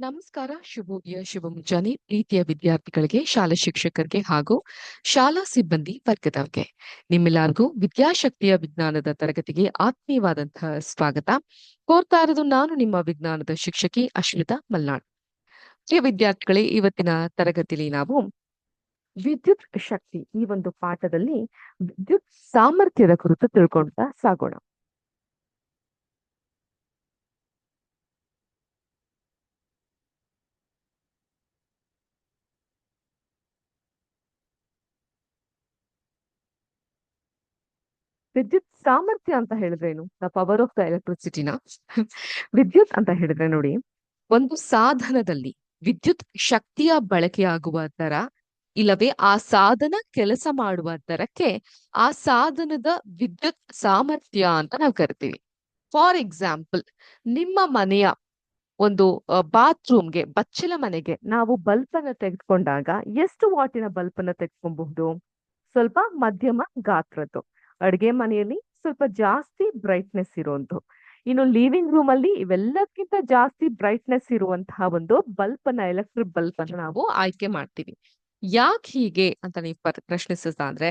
ನಮಸ್ಕಾರ. ಶುಭೋದಯ ಶುಭ ಮುಂಜಾನೆ. ಪ್ರೀತಿಯ ವಿದ್ಯಾರ್ಥಿಗಳಿಗೆ, ಶಾಲಾ ಶಿಕ್ಷಕರಿಗೆ ಹಾಗೂ ಶಾಲಾ ಸಿಬ್ಬಂದಿ ವರ್ಗದವರಿಗೆ ನಿಮ್ಮೆಲ್ಲರಿಗೂ ವಿದ್ಯಾಶಕ್ತಿಯ ವಿಜ್ಞಾನದ ತರಗತಿಗೆ ಆತ್ಮೀಯವಾದಂತಹ ಸ್ವಾಗತ. ಕೋರ್ತಾ ಇರೋದು ನಾನು ನಿಮ್ಮ ವಿಜ್ಞಾನದ ಶಿಕ್ಷಕಿ ಅಶ್ವಿತಾ ಮಲ್ನಾಡ್. ಪ್ರಿಯ ವಿದ್ಯಾರ್ಥಿಗಳೇ, ಇವತ್ತಿನ ತರಗತಿಯಲ್ಲಿ ನಾವು ವಿದ್ಯುತ್ ಶಕ್ತಿ ಈ ಒಂದು ಪಾಠದಲ್ಲಿ ವಿದ್ಯುತ್ ಸಾಮರ್ಥ್ಯದ ಕುರಿತು ತಿಳ್ಕೊಳ್ತಾ ಸಾಗೋಣ. ವಿದ್ಯುತ್ ಸಾಮರ್ಥ್ಯ ಅಂತ ಹೇಳಿದ್ರೇನು ದ ಪವರ್ ಆಫ್ ದ ಎಲೆಕ್ಟ್ರಿಸಿಟಿನ ವಿದ್ಯುತ್ ಅಂತ ಹೇಳಿದ್ರೆ ನೋಡಿ, ಒಂದು ಸಾಧನದಲ್ಲಿ ವಿದ್ಯುತ್ ಶಕ್ತಿಯ ಬಳಕೆಯಾಗುವ ದರ ಇಲ್ಲವೇ ಆ ಸಾಧನ ಕೆಲಸ ಮಾಡುವ ದರಕ್ಕೆ ಆ ಸಾಧನದ ವಿದ್ಯುತ್ ಸಾಮರ್ಥ್ಯ ಅಂತ ನಾವು ಕರಿತೀವಿ. ಫಾರ್ ಎಕ್ಸಾಂಪಲ್ ನಿಮ್ಮ ಮನೆಯ ಒಂದು ಬಾತ್ರೂಮ್ಗೆ ಬಚ್ಚಲ ಮನೆಗೆ ನಾವು ಬಲ್ಬ್ ಅನ್ನ ತೆಗೆದುಕೊಂಡಾಗ ಎಷ್ಟು ವಾಟಿನ ಬಲ್ಬ್ ಅನ್ನ ತೆಗೆದುಕೊಬಹುದು? ಸ್ವಲ್ಪ ಮಧ್ಯಮ ಗಾತ್ರದ್ದು. ಅಡ್ಗೆ ಮನೆಯಲ್ಲಿ ಸ್ವಲ್ಪ ಜಾಸ್ತಿ ಬ್ರೈಟ್ನೆಸ್ ಇರುವಂತಹ. ಇನ್ನು ಲಿವಿಂಗ್ ರೂಮ್ ಅಲ್ಲಿ ಇವೆಲ್ಲಕ್ಕಿಂತ ಜಾಸ್ತಿ ಬ್ರೈಟ್ನೆಸ್ ಇರುವಂತಹ ಒಂದು ಬಲ್ಪ್ ಅನ್ನ ಎಲೆಕ್ಟ್ರಿಕ್ ಬಲ್ಬ್ ಅನ್ನ ನಾವು ಆಯ್ಕೆ ಮಾಡ್ತೀವಿ. ಯಾಕೆ ಹೀಗೆ ಅಂತ ನೀವು ಪ್ರಶ್ನಿಸಿದ್ರೆ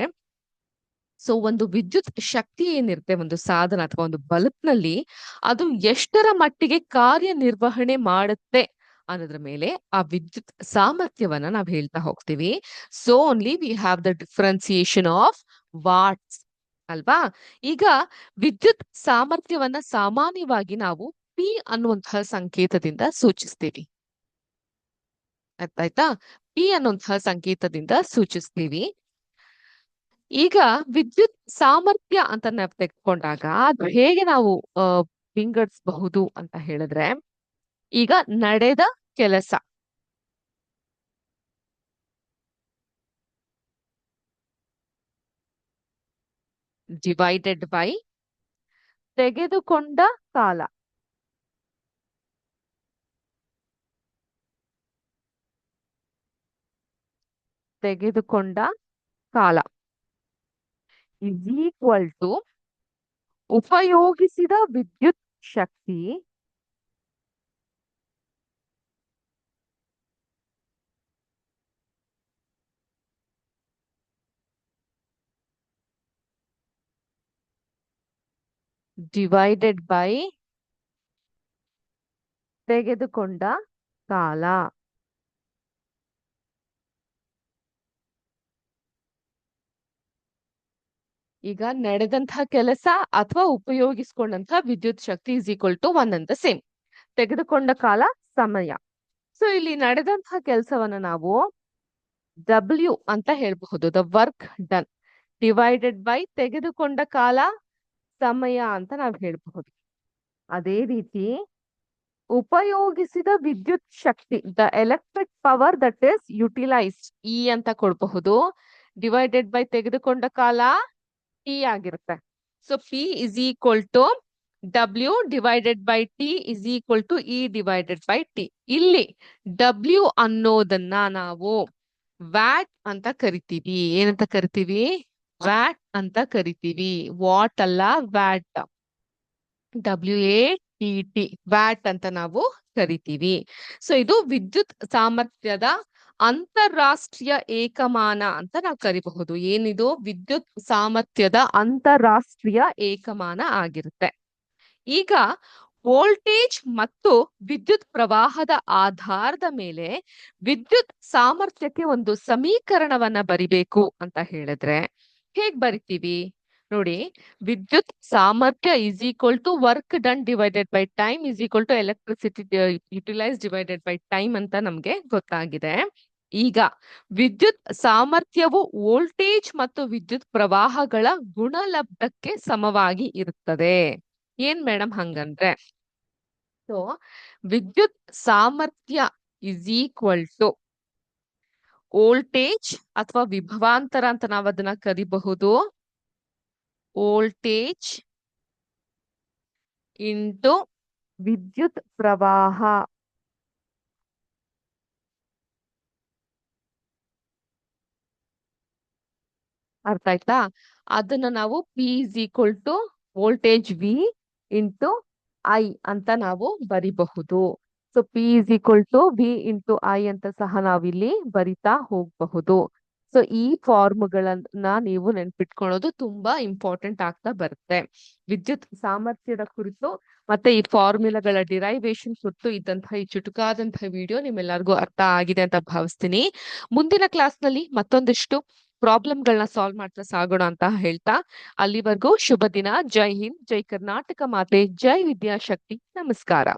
ಸೊ ಒಂದು ವಿದ್ಯುತ್ ಶಕ್ತಿ ಏನಿರುತ್ತೆ, ಒಂದು ಸಾಧನ ಅಥವಾ ಒಂದು ಬಲ್ಬ್ನಲ್ಲಿ ಅದು ಎಷ್ಟರ ಮಟ್ಟಿಗೆ ಕಾರ್ಯನಿರ್ವಹಣೆ ಮಾಡುತ್ತೆ ಅನ್ನೋದ್ರ ಮೇಲೆ ಆ ವಿದ್ಯುತ್ ಸಾಮರ್ಥ್ಯವನ್ನ ನಾವು ಹೇಳ್ತಾ ಹೋಗ್ತೀವಿ. So only we have the differentiation of watts ಅಲ್ವಾ? ಈಗ ವಿದ್ಯುತ್ ಸಾಮರ್ಥ್ಯವನ್ನ ಸಾಮಾನ್ಯವಾಗಿ ನಾವು ಪಿ ಅನ್ನುವಂತಹ ಸಂಕೇತದಿಂದ ಸೂಚಿಸ್ತೀವಿ. ಆಯ್ತಾ ಪಿ ಅನ್ನುವಂತಹ ಸಂಕೇತದಿಂದ ಸೂಚಿಸ್ತೀವಿ. ಈಗ ವಿದ್ಯುತ್ ಸಾಮರ್ಥ್ಯ ಅಂತ ನಾವು ತೆಗೆದುಕೊಂಡಾಗ ಅದು ಹೇಗೆ ನಾವು ಅಹ್ ವಿಂಗಡಿಸಬಹುದು ಅಂತ ಹೇಳಿದ್ರೆ ಈಗ ನಡೆದ ಕೆಲಸ. ಡಿವೈಡೆಡ್ ಬೈ ತೆಗೆದುಕೊಂಡ ಕಾಲ. ತೆಗೆದುಕೊಂಡ ಕಾಲ. ಇಸ್ ಈಕ್ವಲ್ ಟು ಉಪಯೋಗಿಸಿದ ವಿದ್ಯುತ್ ಶಕ್ತಿ ಡಿವೈಡೆಡ್ ಬೈ ತೆಗೆದುಕೊಂಡ ಕಾಲ. ಈಗ ನಡೆದಂತಹ ಕೆಲಸ ಅಥವಾ ಉಪಯೋಗಿಸ್ಕೊಂಡಂತಹ ವಿದ್ಯುತ್ ಶಕ್ತಿ ಇಸ್ ಈಕ್ವಲ್ ಟು ಒನ್ ಅಂತ ಸೇಮ್ ತೆಗೆದುಕೊಂಡ ಕಾಲ, ಸಮಯ. ಸೊ ಇಲ್ಲಿ ನಡೆದಂತಹ ಕೆಲಸವನ್ನ ನಾವು ಡಬ್ಲ್ಯೂ ಅಂತ ಹೇಳಬಹುದು. The work done divided by ತೆಗೆದುಕೊಂಡ ಕಾಲ ಸಮಯ ಅಂತ ನಾವು ಹೇಳ್ಬಹುದು. ಅದೇ ರೀತಿ ಉಪಯೋಗಿಸಿದ ವಿದ್ಯುತ್ ಶಕ್ತಿ the electric power that is utilised E ಅಂತ ಕೊಡಬಹುದು. ಡಿವೈಡೆಡ್ ಬೈ ತೆಗೆದುಕೊಂಡ ಕಾಲ ಟಿ ಆಗಿರುತ್ತೆ. So P is equal to W divided by T is equal to E divided by T ಇಲ್ಲಿ ಡಬ್ಲ್ಯೂ ಅನ್ನೋದನ್ನ ನಾವು ವ್ಯಾಟ್ ಅಂತ ಕರಿತೀವಿ. ಏನಂತ ಕರಿತೀವಿ? ವ್ಯಾಟ್ ಅಂತ ಕರಿತೀವಿ. ವಾಟ್ ಅಲ್ಲ, watt. W A T T watt ಅಂತ ನಾವು ಕರಿತೀವಿ. ಸೊ ಇದು ವಿದ್ಯುತ್ ಸಾಮರ್ಥ್ಯದ ಅಂತಾರಾಷ್ಟ್ರೀಯ ಏಕಮಾನ ಅಂತ ನಾವು ಕರಿಬಹುದು. ಏನಿದು? ವಿದ್ಯುತ್ ಸಾಮರ್ಥ್ಯದ ಅಂತಾರಾಷ್ಟ್ರೀಯ ಏಕಮಾನ ಆಗಿರುತ್ತೆ. ಈಗ ವೋಲ್ಟೇಜ್ ಮತ್ತು ವಿದ್ಯುತ್ ಪ್ರವಾಹದ ಆಧಾರದ ಮೇಲೆ ವಿದ್ಯುತ್ ಸಾಮರ್ಥ್ಯಕ್ಕೆ ಒಂದು ಸಮೀಕರಣವನ್ನ ಬರಿಬೇಕು ಅಂತ ಹೇಳಿದ್ರೆ ಹೇಗ್ ಬರಿತೀವಿ? ನೋಡಿ, ವಿದ್ಯುತ್ ಸಾಮರ್ಥ್ಯ is equal to work done divided by time is equal to electricity utilise divided by time ಅಂತ ನಮ್ಗೆ ಗೊತ್ತಾಗಿದೆ. ಈಗ, ವಿದ್ಯುತ್ ಸಾಮರ್ಥ್ಯವು ವೋಲ್ಟೇಜ್ ಮತ್ತು ವಿದ್ಯುತ್ ಪ್ರವಾಹಗಳ ಗುಣಲಬ್ಧಕ್ಕೆ ಸಮವಾಗಿ ಇರುತ್ತದೆ. ಏನ್ ಮೇಡಮ್ ಹಂಗಂದ್ರೆ ಸೊ ವಿದ್ಯುತ್ ಸಾಮರ್ಥ್ಯ ಇಸ್ ಈಕ್ವಲ್ ಟು ವೋಲ್ಟೇಜ್ ಅಥವಾ ವಿಭವಾಂತರ ಅಂತ ನಾವು ಅದನ್ನ ಕರಿಬಹುದು. ವೋಲ್ಟೇಜ್ ಇಂಟು ವಿದ್ಯುತ್ ಪ್ರವಾಹ. ಅರ್ಥ ಆಯ್ತಾ? ಅದನ್ನ ನಾವು P is equal to voltage V into I ಅಂತ ನಾವು ಬರಿಬಹುದು. So P is equal to B into I ಅಂತ ಸಹ ನಾವಿಲ್ಲಿ ಬರಿತಾ ಹೋಗಬಹುದು. ಸೊ ಈ ಫಾರ್ಮ್ಗಳನ್ನ ನೀವು ನೆನ್ಪಿಟ್ಕೊಳ್ಳೋದು ತುಂಬಾ ಇಂಪಾರ್ಟೆಂಟ್ ಆಗ್ತಾ ಬರುತ್ತೆ. ವಿದ್ಯುತ್ ಸಾಮರ್ಥ್ಯದ ಕುರಿತು ಮತ್ತೆ ಈ ಫಾರ್ಮುಲಾಗಳ ಡಿರೈವೇಶನ್ ಕುರಿತು ಇದ್ದಂತಹ ಈ ಚುಟುಕಾದಂತಹ ವಿಡಿಯೋ ನಿಮ್ಮೆಲ್ಲರಿಗೂ ಅರ್ಥ ಆಗಿದೆ ಅಂತ ಭಾವಿಸ್ತೀನಿ. ಮುಂದಿನ ಕ್ಲಾಸ್ನಲ್ಲಿ ಮತ್ತೊಂದಿಷ್ಟು ಪ್ರಾಬ್ಲಮ್ ಗಳನ್ನ ಸಾಲ್ವ್ ಮಾಡ್ತಾ ಸಾಗೋಣ ಅಂತ ಹೇಳ್ತಾ, ಅಲ್ಲಿವರೆಗೂ ಶುಭ ದಿನ. ಜೈ ಹಿಂದ್, ಜೈ ಕರ್ನಾಟಕ ಮಾತೆ, ಜೈ ವಿದ್ಯಾಶಕ್ತಿ. ನಮಸ್ಕಾರ.